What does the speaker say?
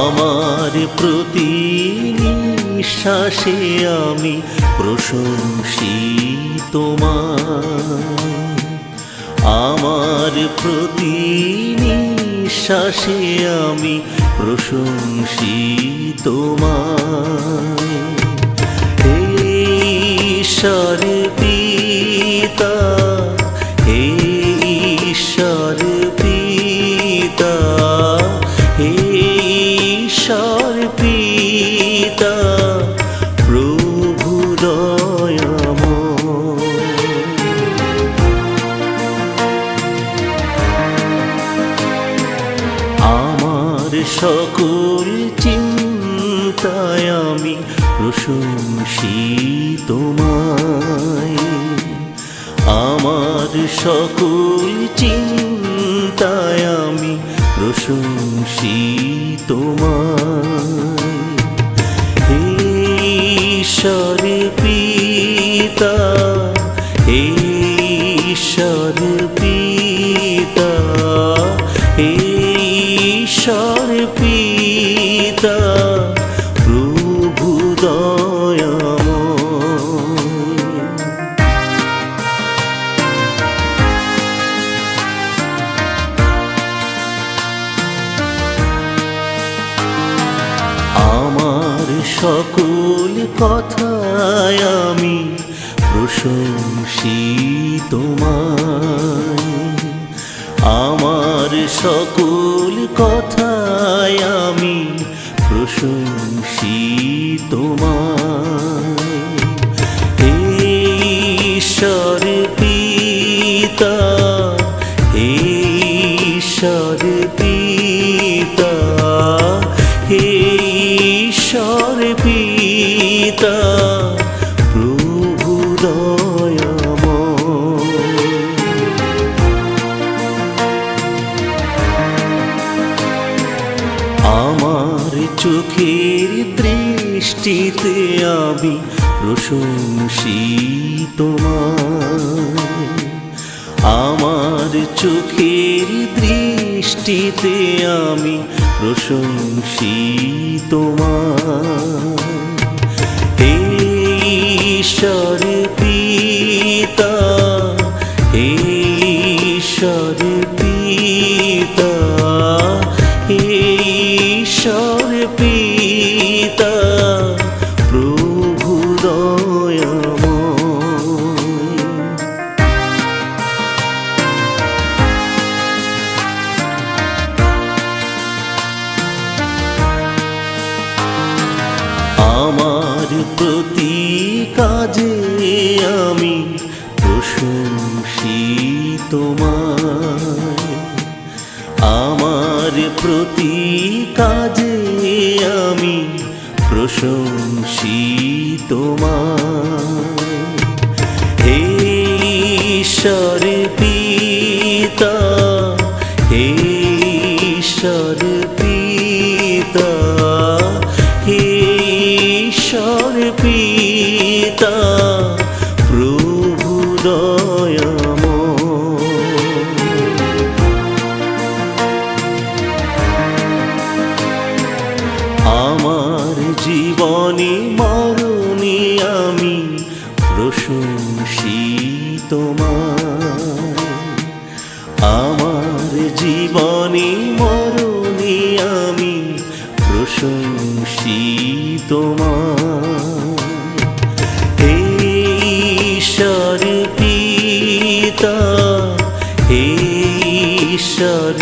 আমার প্রতি নিঃশ্বাসে আমি প্রশংসি তোমার আমার প্রতি আমি প্রশংসি তোমায় এই ঈশ্বর পিতা সকল চিন্তায় আমি প্রশংসি তোমায় আমার সকল চিন্তায় আমি প্রশংসি তোমায় হে ঈশ্বর পিতা, হে ঈশ্বর পিতা, হে ঈশ্বর পিতা প্রভু দয়াময়। আমার সকল কথায় আমি প্রশংসি তোমায় আমার সকল কথায় আমি প্রশংসি তোমায়। ঈশ্বর পিতা ঈশ্বর আমার চোখের দৃষ্টিতে আমি প্রশংসি তোমায় আমার চোখের দৃষ্টিতে আমি প্রশংসি তোমায় হে ঈশ্বর পিতা ঈশ্বর পিতা প্রভু দয়াময়। আমার প্রতি কাজে আমি প্রশংসি তোমায় আমার প্রতি কাজে আমি প্রশংসি তোমার হে ঈশ্বর পিতা হে ঈশ্বর প্রশংসি তোমায় আমার জীবনে মরণে আমি প্রশংসি তোমায় হে ঈশ্বর পিতা হে ঈশ্বর